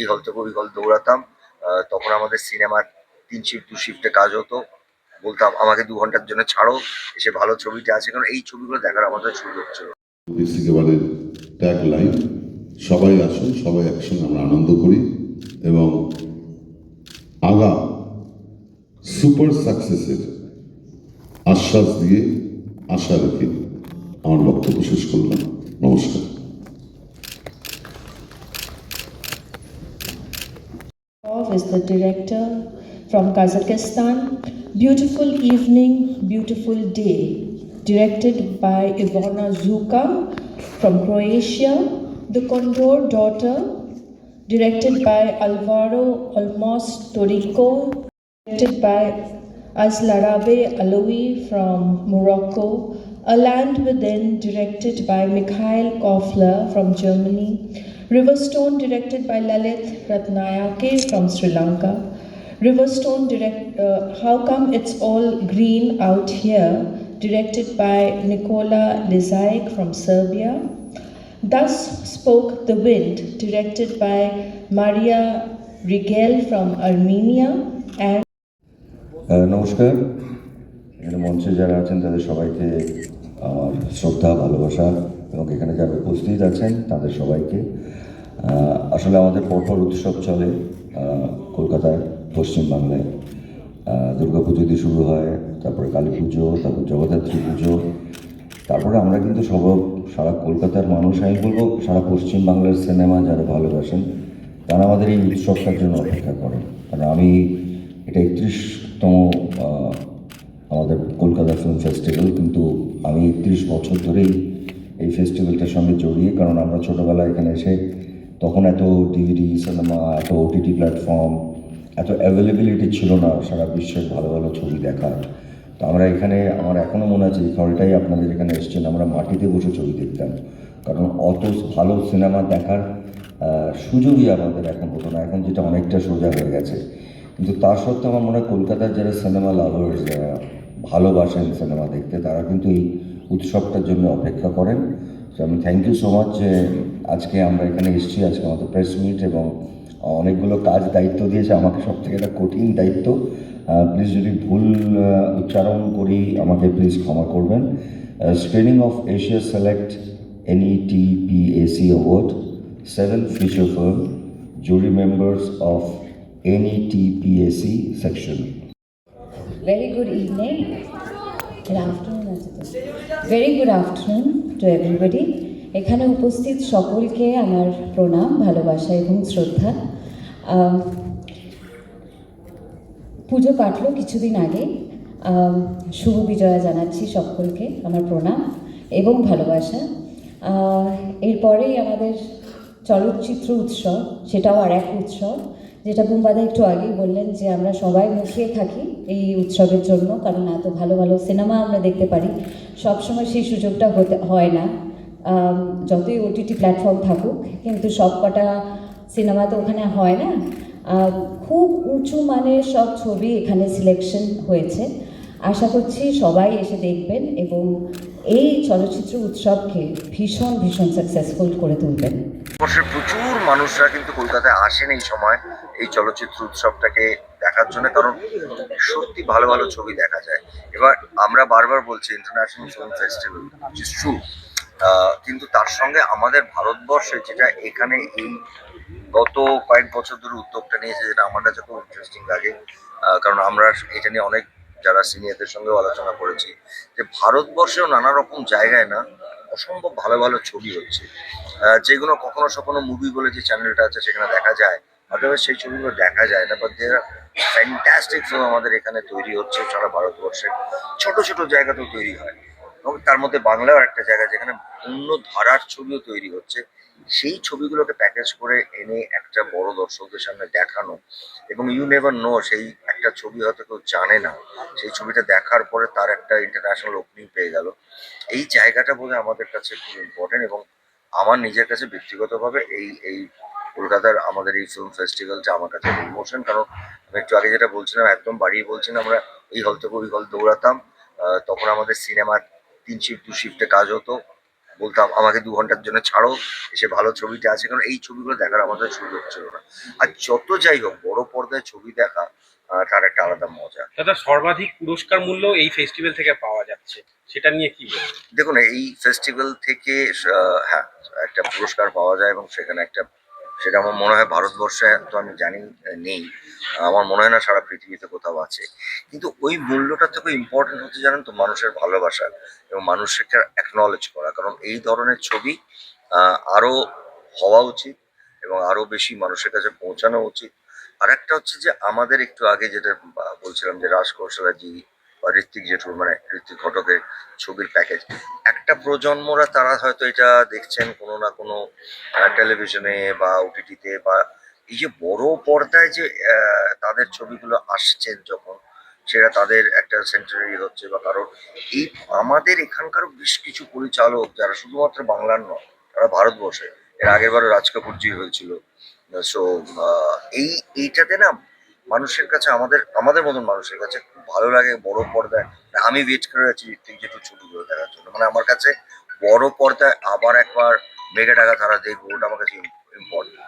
এই হল থেকে ওই হল দৌড়াতাম তখন আমাদের সিনেমার তিন শিফট দু শিফটে কাজ হতো। বলতাম, আমাকে দু ঘণ্টার জন্য ছাড়ো, এসে ভালো ছবিটা আছে। কারণ এই ছবিগুলো দেখার আমাদের সুযোগ ছিল। ট্যাগ লাইন সবাই আসুন, সবাই একসঙ্গে আমরা আনন্দ করি। এবং আগা সুপার সাকসেসের আশ্বাস দিয়ে আশা রেখে আমার বক্তব্য শেষ করলাম। নমস্কার। Is the director from Kazakhstan. Beautiful evening, beautiful day. Directed by Ivana Zuka from Croatia. The Condor Daughter. Directed by Alvaro Olmos Torrico. Directed by Azlarabe Alawi from Morocco. A Land Within, directed by Mikhail Kofler from Germany. Riverstone, directed by Lalit Ratnayake from Sri Lanka. Riverstone, direct, uh, How Come It's All Green Out Here, directed by Nikola Lizaik from Serbia. Thus Spoke the Wind, directed by Maria Rigel from Armenia. And আহ, নমস্কার এখানে মঞ্চে যারা আছেন তাদের সবাইকে আমার শ্রদ্ধা ভালোবাসা এবং এখানে যারা উপস্থিত আছেন তাদের সবাইকে আহ, আসলে আমাদের পরপর উৎসব চলে কলকাতায় পশ্চিমবাংলায়। দুর্গা দুর্গাপুজো দিয়ে শুরু হয়, তারপরে কালী পুজো, তারপর জগদ্ধাত্রী পুজো। তারপরে আমরা কিন্তু সব সারা কলকাতার মানুষ, আমি বলব সারা পশ্চিমবাংলার সিনেমা যারা ভালোবাসেন, তারা আমাদের এই উৎসবটার জন্য অপেক্ষা করেন। কারণ আমি এটা একত্রিশতম আমাদের কলকাতা ফিল্ম ফেস্টিভ্যাল কিন্তু আমি একত্রিশ বছর ধরেই এই ফেস্টিভ্যালটার সঙ্গে জড়িয়ে, কারণ আমরা ছোটোবেলায় এখানে এসে তখন এত ডিভিডি সিনেমা এত ওটিটি প্ল্যাটফর্ম এত অ্যাভেলেবিলিটি ছিল না সারা বিশ্বের ভালো ভালো ছবি দেখার। তো আমরা এখানে, আমার এখনও মনে আছে এই হলটাই আপনাদের এখানে এসছেন, আমরা মাটিতে বসে ছবি দেখতাম। কারণ অত ভালো সিনেমা দেখার সুযোগই আমাদের এখন হতো না, এখন যেটা অনেকটা সোজা হয়ে গেছে। কিন্তু তা সত্ত্বেও আমার মনে হয় কলকাতার যারা সিনেমা লাভার্স যারা ভালোবাসেন সিনেমা দেখতে, তারা কিন্তু এই উৎসবটার জন্য অপেক্ষা করেন। আমি থ্যাংক ইউ সো মাচ যে আজকে আমরা এখানে এসেছি আজকে আমাদের প্রেস মিট এবং অনেকগুলো কাজ দায়িত্ব দিয়েছে আমাকে সব থেকে একটা কঠিন দায়িত্ব প্লিজ যদি ভুল উচ্চারণ করি আমাকে প্লিজ ক্ষমা করবেন screening of Asia select NETPAC Award, seven feature film, jury members of NETPAC section. Very good evening. Good afternoon। Very good to everybody. এখানে উপস্থিত সকলকে আমার প্রণাম, ভালোবাসা এবং শ্রদ্ধা। পুজো কাটলো কিছুদিন আগে। শুভ বিজয়া জানাচ্ছি সকলকে আমার প্রণাম এবং ভালোবাসা। এরপরেই আমাদের চলচ্চিত্র উৎসব, সেটাও আর এক উৎসব, যেটা বুম্বাদা একটু আগেই বললেন যে আমরা সবাই মুখিয়ে থাকি এই উৎসবের জন্য, কারণ এত ভালো ভালো সিনেমা আমরা দেখতে পারি। সবসময় সেই সুযোগটা হতে, হয় না। যতই ওটিটি প্ল্যাটফর্ম থাকুক, কিন্তু সব কটা সিনেমা তো ওখানে হয় না। খুব উঁচু মানের সব ছবি এখানে সিলেকশন হয়েছে। আশা করছি সবাই এসে দেখবেন এবং এই চলচ্চিত্র উৎসবকে ভীষণ ভীষণ সাকসেসফুল করে তুলবেন। প্রচুর মানুষরা কিন্তু কলকাতায় আসেন এই সময়, এই চলচ্চিত্র উৎসবটাকে দেখার জন্য, কারণ সত্যি ভালো ভালো ছবি দেখা যায়। এবার আমরা বারবার বলছি ইন্টারন্যাশনাল ফিল্ম ফেস্টিভ্যাল ইজ কিন্তু তার সঙ্গে আমাদের ভারতবর্ষে যেটা এখানে এই গত কয়েক বছর ধরে উদ্যোগটা নিয়েছে, যেটা আমার কাছে খুব ইন্টারেস্টিং লাগে কারণ আমরা এটা নিয়ে অনেক যারা সিনিয়রদের সঙ্গেও আলোচনা করেছি, যে ভারতবর্ষেও নানা রকম জায়গায় না অসম্ভব ভালো ভালো ছবি হচ্ছে। যেগুলো কখনো সখনো মুভি বলে যে চ্যানেলটা আছে, সেখানে দেখা যায়। অথবা সেই ছবিগুলো দেখা যায় না বাট দেয়ার ফ্যান্টাস্টিক ফিল্ম আমাদের এখানে তৈরি হচ্ছে সারা ভারতবর্ষে। ছোট ছোট জায়গাতেও তৈরি হয়। এবং তার মধ্যে বাংলাও একটা জায়গা যেখানে অন্য ধারার ছবিও তৈরি হচ্ছে। সেই ছবিগুলোকে প্যাকেজ করে এনে একটা বড় দর্শকদের সামনে দেখানো, এবং ইউ নেভার নো সেই একটা ছবি হয়তো কেউ জানে না। সেই ছবিটা দেখার পরে তার একটা ইন্টারন্যাশনাল ওপেনিং পেয়ে গেল। এই জায়গাটা বোধ আমাদের কাছে খুব ইম্পর্টেন্ট এবং আমার নিজের কাছে ব্যক্তিগতভাবে এই এই কলকাতার আমাদের এই ফিল্ম ফেস্টিভ্যাল ফেস্টিভ্যালটা আমার কাছে ইমোশন কারণ আমি একটু আগে যেটা বলছিলাম একদম বাড়িয়ে বলছিলাম আমরা এই হল থেকে ওই হল দৌড়াতাম। তখন আমাদের সিনেমার তিন শিফট দু শিফটে কাজ হতো। বলতাম আমাকে দু ঘণ্টার জন্য ছাড়ো এসে ভালো ছবিটা আছে। কারণ এই ছবিগুলো দেখার আমাদের সুযোগ ছিল না। আর যত যাই হোক বড় পর্দায় ছবি দেখা তার একটা আলাদা মজা। দাদা সর্বাধিক পুরস্কার মূল্য এই ফেস্টিভ্যাল থেকে পাওয়া যাচ্ছে সেটা নিয়ে কি দেখুন এই ফেস্টিভ্যাল থেকে হ্যাঁ একটা পুরস্কার পাওয়া যায় এবং সেখানে একটা সেটা আমার মনে হয় ভারতবর্ষে তো আমি জানি নেই। আমার মনে হয় না সারা পৃথিবীতে কোথাও আছে। কিন্তু ওই মূল্যটা থেকে ইম্পর্টেন্ট হচ্ছে জানেন তো, মানুষের ভালোবাসা এবং মানুষকে অ্যাকনলেজ করা। কারণ এই ধরনের ছবি আরও হওয়া উচিত এবং আরও বেশি মানুষের কাছে পৌঁছানো উচিত। আর একটা হচ্ছে যে আমাদের একটু আগে যেটা বলছিলাম যে রাজ কৌশলাজি ঋত্বিক জেঠুর মানে ঋত্বিক ঘটকের ছবির প্যাকেজ একটা প্রজন্মরা তারা হয়তো এটা দেখছেন কোনো না কোনো টেলিভিশনে বা ওটিটিতে বা এই যে বড় পর্দায় যে তাদের ছবিগুলো আসছেন যখন, সেটা তাদের একটা সেন্টারি হচ্ছে বা কারণ এই আমাদের এখানকার বেশ কিছু পরিচালক যারা শুধুমাত্র বাংলার নয়, তারা ভারতবর্ষে, এর আগের বারে রাজ কাপুরজি হয়েছিল। সো এই, এইটাতে না মানুষের কাছে, আমাদের আমাদের মতন মানুষের কাছে খুব ভালো লাগে বড় পর্দায়। আমি ওয়েট করে আছি ঋত্বিক জেঠুর ছবিগুলো দেখার জন্য। মানে আমার কাছে বড় পর্দায় আবার একবার মেঘে টাকা তারা দেখব, ওটা আমার কাছে ইম্পর্টেন্ট